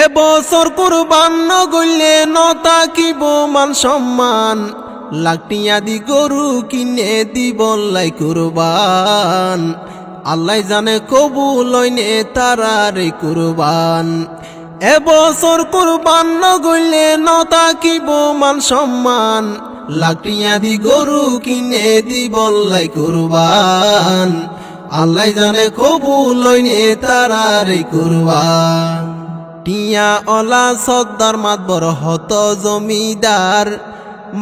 এবছর কুরবান নগইলে নতাকিব মান সম্মান। লাকটিয়া দি গরু কিনে দিবল্লাই কুরবান। আল্লাহ জানে কবুল লইনে তারারে কুরবান। এবছর কুরবান নগইলে নতাকিব মান সম্মান। লাকটিয়া দি গরু কিনে দিবল্লাই কুরবান। আল্লাহ জানে কবুল লইনে তারারে কুরবান। টিয়া অলা সদ্দার মাতবর হত জমিদার।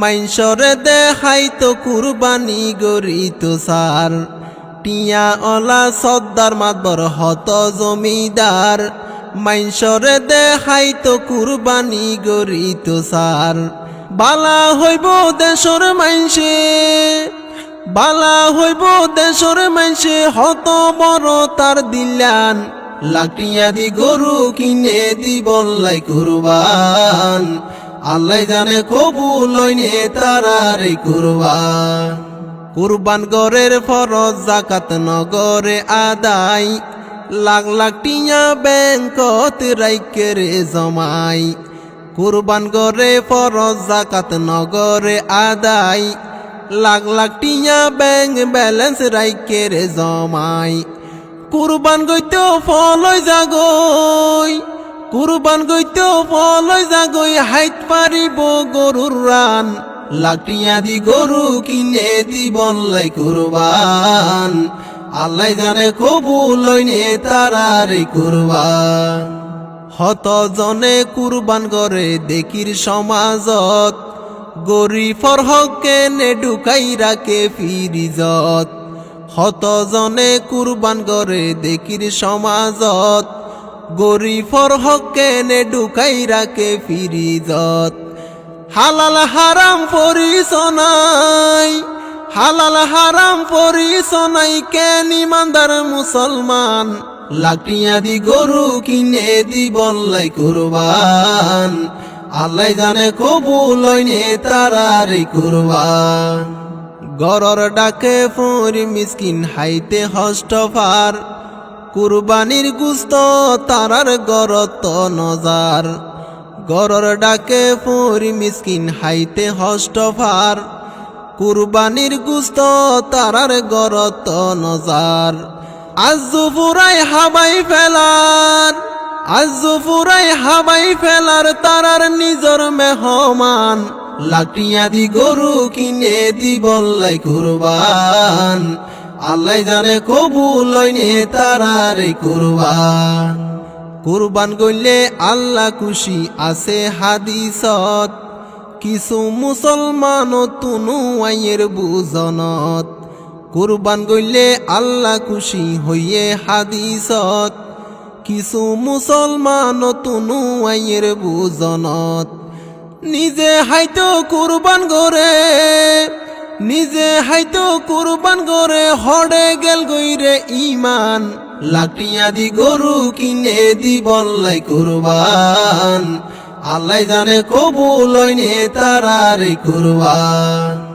মাইনসরে দেখাই তো কুরবানি গরি তো সার। টিয়া অলা সদ্দার মাতবর হত জমিদার। মাইনসরে দেখাই তো কুরবানি গরি তো সার। বালা হইব দেশর মাইনসে বালা হইব দেশর মাইনসে হত বড় তার দিলান লাকটিয়া দি গরু কিনে দি বল্লাই কুরবান। আল্লাহ জানে কবুল লইনে তারারে কুরবান। কুরবান গরের ফরজ, জাকাত নগরে আদাই লাখ লাখ টিয়া ব্যাংকত রাইকেরে জমাই। কুরবান গরে ফরজ, জাকাত নগরে আদাই লাখ লাখ টিয়া ব্যাংক ব্যালেন্স রাইকেরে জমাই। কুরবান গইতো ফলই জাগই কুরবান গইতো ফলই জাগই হাইত পারিব গরুর রান লাকটিয়া দি গরু কিনে দি বললাই কুরবান আল্লাহ জানে কবুল লইনে তারারে কুরবান হত জনে কুরবান করে দেখির সমাজত গরিফর হকে নে ঢুকাই রাখে ফিরিজত হত জনে কুরবান করে দেখির সমাজত। গরিফর হকে নে ঢুকাই রাখে ফিরিজত। হালাল হারাম পরিসনাই হালাল হারাম পরিসনাই কেন ইমানদার মুসলমান? লাকটিয়া দি গরু কিনে দি বললাই কুরবান। আল্লাহ জানে কবুল লইনে তারারে কুরবান। গরর ডাকে ফুরি মিসকিন হাইতে হষ্টফার। কুরবানির গুস্ত তারার গরত নজার। গরর ডাকে ফুরি মিসকিন হাইতে হষ্টফার। কুরবানির গুস্ত তারার গরত নজার। আজু ফুরাই হাবাই ফেলার, আজু ফুরাই হাবাই ফেলার তারার নিজর মেহমান। লাকটিয়া দি গরু কিনে দি বললাই কুরবান। আল্লাহ জানে কবুল তারারে কুরবান। কুরবান গইলে আল্লাহ খুশি আছে হাদিসত। কিছু মুসলমান তুনু আইয়ের বুজনত। কুরবান গইলে আল্লাহ খুশি হইয়ে হাদিসত। কিছু মুসলমান তুনু আইয়ের বুজনত। নিজে হাইতো কুরবান গরে, নিজে হাইতো কুরবান গরে, হড়ে গেল গইরে ইমান লাকটিয়া দি গরু কিনে দি বললাই কুরবান। আল্লাহ জানে কবুল লইনে তারারে কুরবান।